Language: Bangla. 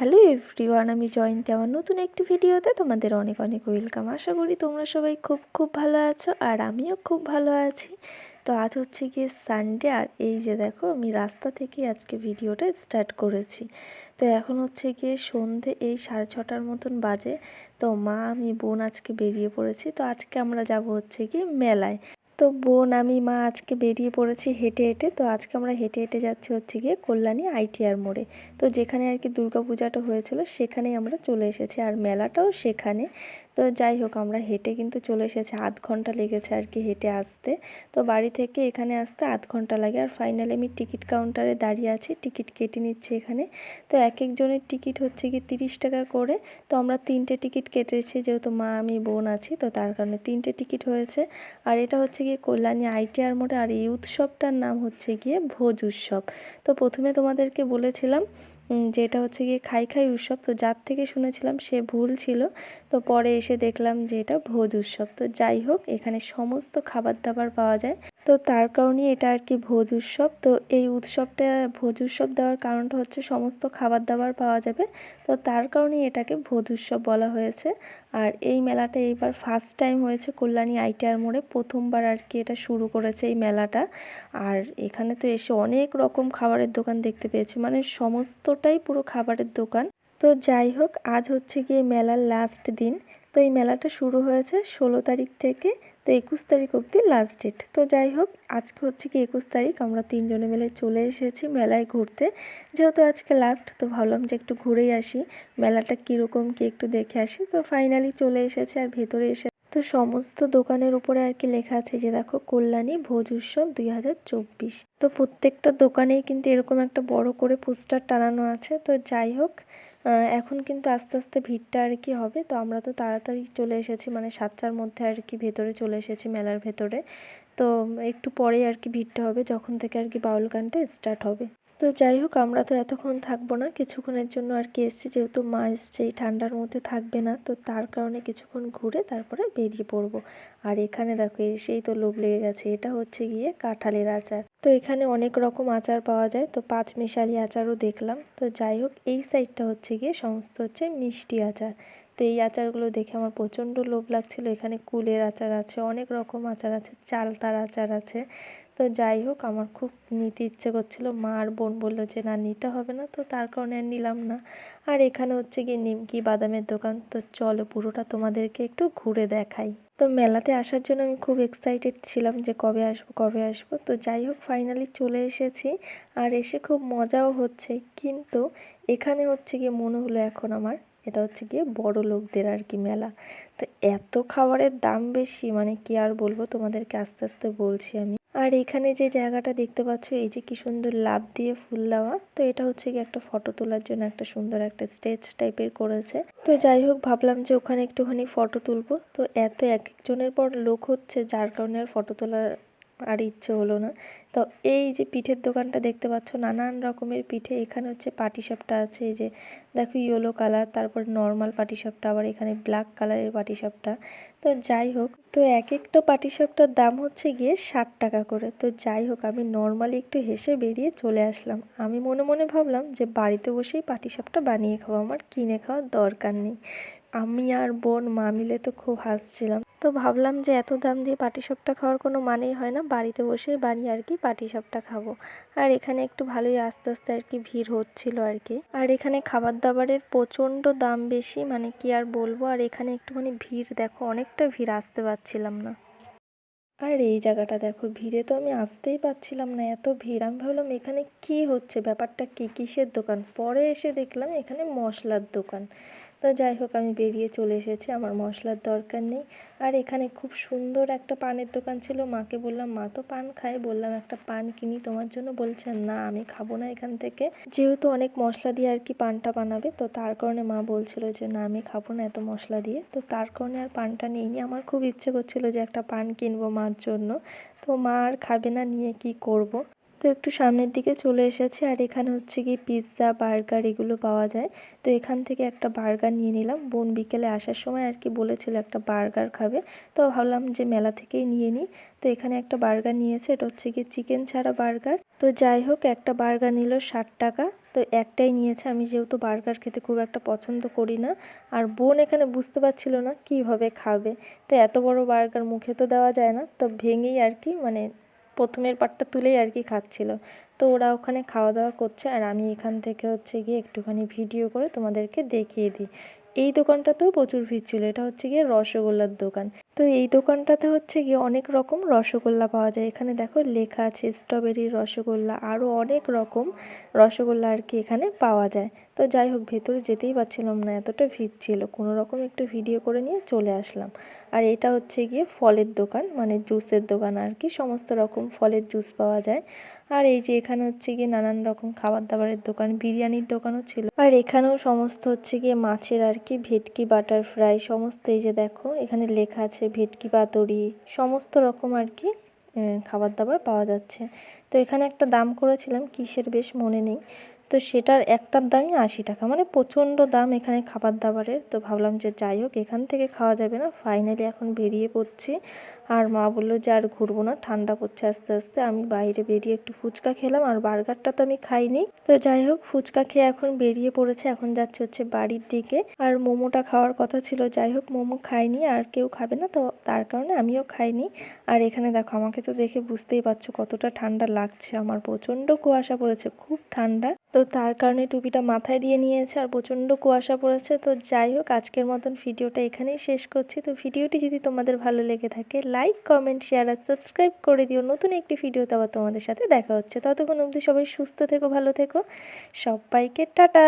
হ্যালো এভরিওয়ান, আমি জয়ন্তী আমার নতুন একটি ভিডিওতে তোমাদের অনেক অনেক ওয়েলকাম। আশা করি তোমরা সবাই খুব খুব ভালো আছো আর আমিও খুব ভালো আছি। তো আজ হচ্ছে গিয়ে সানডে আর এই যে দেখো আমি রাস্তা থেকে আজকে ভিডিওটা স্টার্ট করেছি। তো এখন হচ্ছে গিয়ে সন্ধে এই সাড়ে ছটার মতন বাজে। তো মা, আমি বোন আজকে বেরিয়ে পড়েছি। তো আজকে আমরা যাব হচ্ছে গিয়ে মেলায়। তো বোন, আমি, মা আজকে বেরিয়ে পড়েছি হেঁটে হেঁটে। তো আজকে আমরা হেঁটে হেঁটে যাচ্ছি হচ্ছে গিয়ে কল্যাণী আইটিআর মোড়ে। তো যেখানে আর কি দুর্গা পূজাটা হয়েছিল, সেখানেই আমরা চলে এসেছি। আর মেলাটাও সেখানে। তো যাই হোক, আমরা হেঁটে কিন্তু চলে এসেছি। আধ ঘণ্টা লেগেছে আর কি হেঁটে আসতে। তো বাড়ি থেকে এখানে আসতে আধ ঘণ্টা লাগে। আর ফাইনালি আমি টিকিট কাউন্টারে দাঁড়িয়ে আছি। টিকিট কেটে নিচ্ছি এখানে। তো এক একজনের টিকিট হচ্ছে কি তিরিশ টাকা করে। তো আমরা তিনটে টিকিট কেটেছি, যেহেতু মা, আমি, বোন আছি, তো তার কারণে তিনটে টিকিট হয়েছে। আর এটা হচ্ছে গিয়ে কল্যাণী আইটিআর মোড়ে। আর এই উৎসবটার নাম হচ্ছে গিয়ে ভোজ উৎসব। তো প্রথমে তোমাদেরকে বলেছিলাম যে এটা হচ্ছে গিয়ে খাই খাই উৎসব। তো যার থেকে শুনেছিলাম সে ভুল ছিল। তো পরে এসে দেখলাম যে এটা ভোজ উৎসব। তো যাই হোক, এখানে সমস্ত খাবার দাবার পাওয়া যায়। তো তার কারণেই এটা আর কি ভোজ উৎসব। তো এই উৎসবটা, ভোজ উৎসব দেওয়ার কারণটা হচ্ছে সমস্ত খাবার দাবার পাওয়া যাবে। তো তার কারণেই এটাকে ভোজ উৎসব বলা হয়েছে। আর এই মেলাটা এইবার ফার্স্ট টাইম হয়েছে কল্যাণী আইটিআর মোড়ে। প্রথমবার আর কি এটা শুরু করেছে এই মেলাটা। আর এখানে তো এসে অনেক রকম খাবারের দোকান দেখতে পেয়েছি। মানে সমস্তটাই পুরো খাবারের দোকান। তো যাই হোক, আজ হচ্ছে গিয়ে মেলার লাস্ট দিন। তো এই মেলাটা শুরু হয়েছে ষোলো তারিখ থেকে, তো একুশ তারিখ অবধি লাস্ট ডেট তো যাই হোক, আজকে হচ্ছে কি একুশ তারিখ, আমরা তিনজনে মিলে চলে এসেছি মেলায় ঘুরতে। যেহেতু আজকে লাস্ট তো ভাবলাম যে একটু ঘুরেই আসি, মেলাটা কীরকম কি একটু দেখে আসি। তো ফাইনালি চলে এসেছে আর ভেতরে এসে, তো সমস্ত দোকানের উপরে আর কি লেখা আছে যে দেখো কল্যাণী ভোজ উৎসব দুই হাজার চব্বিশ। তো প্রত্যেকটা দোকানেই কিন্তু এরকম একটা বড় করে পোস্টার টানানো আছে। তো যাই হোক এখন কিন্তু আস্তে আস্তে ভিড়টা আর কি হবে। তো আমরা তো তাড়াতাড়ি চলে এসেছি মানে সাতটার মধ্যে আর কি ভেতরে চলে এসেছি মেলার ভেতরে। তো একটু পরে আর কি ভিড়টা হবে, যখন থেকে আর কি বাউল গানটা স্টার্ট হবে। তো যাই হোক, আমরা তো এতক্ষণ থাকব না। কিছুক্ষণের জন্য আর কি এসছি, যেহেতু মা এসছে, এই ঠান্ডার মধ্যে থাকবে না। তো তার কারণে কিছুক্ষণ ঘুরে তারপরে বেরিয়ে পড়ব। আর এখানে দেখো, এসেই তো লোভ লেগে গেছে। এটা হচ্ছে গিয়ে কাঁঠালের আচার। তো এখানে অনেক রকম আচার পাওয়া যায়। তো পাঁচ মিশালি আচারও দেখলাম। তো যাই হোক, এই সাইডটা হচ্ছে গিয়ে সমস্ত হচ্ছে মিষ্টি আচার। তো এই আচারগুলো দেখে আমার প্রচণ্ড লোভ লাগছিল। এখানে কুলের আচার আছে, অনেক রকম আচার আছে, চালতার আচার আছে। তো যাই হোক, আমার খুব নিতে ইচ্ছে করছিল। মা আর বোন বলল যে, না, নিতে হবে না। তো তার কারণে আর নিলাম না। আর এখানে হচ্ছে গিয়ে নিমকি বাদামের দোকান। তো চলো পুরোটা তোমাদেরকে একটু ঘুরে দেখাই। তো মেলাতে আসার জন্য আমি খুব এক্সাইটেড ছিলাম যে, কবে আসব কবে আসব। তো যাই হোক ফাইনালি চলে এসেছি। আর এসে খুব মজাও হচ্ছে। কিন্তু এখানে হচ্ছে গিয়ে মনে হলো এখন আমার, এটা হচ্ছে গিয়ে বড় লোকদের আর কি মেলা। তো এত খাবারের দাম বেশি মানে কি আর বলব, তোমাদেরকে আস্তে আস্তে বলছি আমি। আর এখানে যে জায়গাটা দেখতে পাচ্ছ, এই যে কি সুন্দর লাভ দিয়ে ফুল দেওয়া, তো এটা হচ্ছে কি একটা ফটো তোলার জন্য একটা সুন্দর একটা স্টেজ টাইপের করেছে। তো যাই হোক, ভাবলাম যে ওখানে একটুখানি ফটো তুলবো। তো এত এক একজনের পর লোক হচ্ছে, যার কারণে আর ফটো তোলার আর ইচ্ছে হলো না। তো এই যে পিঠের দোকানটা দেখতে পাচ্ছ, নানান রকমের পিঠে। এখানে হচ্ছে পাটিসাপটা আছে যে দেখো ইয়েলো কালার তারপর নর্মাল পাটিসাপটা আবার এখানে ব্ল্যাক কালারের পাটিসাপটা তো যাই হোক, তো এক একটা পাটিসাপটার দাম হচ্ছে গিয়ে ষাট টাকা করে। তো যাই হোক, আমি নর্মালি একটু হেসে বেরিয়ে চলে আসলাম। আমি মনে মনে ভাবলাম যে বাড়িতে বসেই পাটিসাপটা বানিয়ে খাব, আমার কিনে খাওয়ার দরকার নেই। আমি আর বোন, মা মিলে তো খুব হাসছিলাম। তো ভাবলাম যে এত দাম দিয়ে পাটি পাটিসাপটা খাওয়ার কোনো মানেই হয় না। বাড়িতে বসে বানিয়ে আর কি পাটি পাটিসাপটা খাব। আর এখানে একটু ভালোই আস্তে আস্তে আর কি ভিড় হচ্ছিল আর কি। আর এখানে খাবার দাবারের প্রচণ্ড দাম বেশি মানে কি আর বলব? আর এখানে একটুখানি ভিড়, দেখো, অনেকটা ভিড় আসতে পারছিলাম না। আর এই জায়গাটা দেখো, ভিড়ে তো আমি আসতেই পারছিলাম না, এত ভিড়। আমি ভাবলাম, এখানে কি হচ্ছে? ব্যাপারটা কী? কিসের দোকান? পরে এসে দেখলাম, এখানে মশলার দোকান। তো যাই হোক, আমি বেরিয়ে চলে এসেছি। আমার মশলার দরকার নেই। আর এখানে খুব সুন্দর একটা পানের দোকান ছিল। মাকে বললাম, মা তো পান খায়। বললাম, একটা পান কিনি তোমার জন্য। বলছেন, না, আমি খাব না এখান থেকে। যেহেতু অনেক মশলা দিয়ে আর কি পানটা বানাবে, তো তার কারণে মা বলছিল যে, না, আমি খাব না এত মশলা দিয়ে। তো তার কারণে আর পানটা নিইনি। আমার খুব ইচ্ছে করছিল যে, একটা পান কিনবো মার জন্য। তো মা আর খাবে না, নিয়ে কি করব। তো একটু সামনের দিকে চলে এসেছি আর এখানে হচ্ছে কি পিৎজা বার্গার এগুলো পাওয়া যায়। তো এখান থেকে একটা বার্গার নিয়ে নিলাম। বোন বিকেলে আসার সময় আর কি বলেছিল একটা বার্গার খাবে। তো ভাবলাম যে মেলা থেকেই নিয়ে নিই। তো এখানে একটা বার্গার নিয়েছে, এটা হচ্ছে কি চিকেন ছাড়া বার্গার তো যাই হোক, একটা বার্গার নিল ষাট টাকা। তো একটাই নিয়েছে। আমি যেহেতু বার্গার খেতে খুব একটা পছন্দ করি না। আর বোন এখানে বুঝতে পারছিল না কীভাবে খাবে। তো এত বড় বার্গার মুখে তো দেওয়া যায় না। তো ভেঙেই আর কি মানে প্রথমের পাটটা তুলেই আর কি খাচ্ছিল। তো ওরা ওখানে খাওয়া দাওয়া করছে আর আমি এখান থেকে হচ্ছে গিয়ে একটুখানি ভিডিও করে তোমাদেরকে দেখিয়ে দিই। এই দোকানটাতেও প্রচুর ভিড় ছিল। এটা হচ্ছে গিয়ে রসগোল্লার দোকান। তো এই দোকানটাতে হচ্ছে গিয়ে অনেক রকম রসগোল্লা পাওয়া যায়। এখানে দেখো লেখা আছে স্ট্রবেরি রসগোল্লা। আরও অনেক রকম রসগোল্লা আর কি এখানে পাওয়া যায়। তো যাই হোক, ভেতরে যেতেই পারছিলাম না। এতটা ভিড় ছিল। কোনো রকম একটু ভিডিও করে নিয়ে চলে আসলাম। আর এটা হচ্ছে গিয়ে ফলের দোকান মানে জুসের দোকান আর কি। সমস্ত রকম ফলের জুস পাওয়া যায়। আর এই যে এখানে হচ্ছে গিয়ে নানান রকম খাবার দাবারের দোকান, বিরিয়ানির দোকানও ছিল। আর এখানেও সমস্ত হচ্ছে গিয়ে মাছের আর কি ভেটকি, বাটার ফ্রাই, সমস্ত এই যে দেখো, এখানে লেখা আছে ভেটকি, পাতুরি, সমস্ত রকম আর কি খাবার দাবার পাওয়া যাচ্ছে। তো এখানে একটা দাম করেছিলাম, কিসের বেশ মনে নেই। তো সেটার একটার দামই আশি টাকা মানে প্রচণ্ড দাম এখানে খাবার দাবারের তো ভাবলাম যে যাই হোক, এখান থেকে খাওয়া যাবে না। ফাইনালি এখন বেরিয়ে পড়ছি। আর মা বলল যে, আর ঘুরবো না, ঠান্ডা পড়ছে আস্তে আস্তে। আমি বাইরে বেরিয়ে একটু ফুচকা খেলাম, আর বার্গারটা তো আমি খাইনি। তো যাই হোক, ফুচকা খেয়ে এখন বেরিয়ে পড়েছে, এখন যাচ্ছে হচ্ছে বাড়ির দিকে। আর মোমোটা খাওয়ার কথা ছিল, যাই হোক, মোমো খাইনি, আর কেউ খাবে না, তো তার কারণে আমিও খাইনি। আর এখানে দেখো, আমাকে তো দেখে বুঝতেই পারছ কতটা ঠান্ডা লাগছে। আমার প্রচণ্ড কুয়াশা পড়েছে, খুব ঠান্ডা। তো তার কারণে টুপিটা মাথায় দিয়ে নিয়েছে, আর প্রচণ্ড কুয়াশা পড়েছে। তো যাই হোক, আজকের মতন ভিডিওটা এখানেই শেষ করছি। তো ভিডিওটি যদি তোমাদের ভালো লেগে থাকে লাইক কমেন্ট শেয়ার আর সাবস্ক্রাইব করে দিও। নতুন একটি ভিডিওতে আবার তোমাদের সাথে দেখা হচ্ছে। ততক্ষণ অবধি সবাই সুস্থ থেকো, ভালো থেকো। সবাইকে টাটা।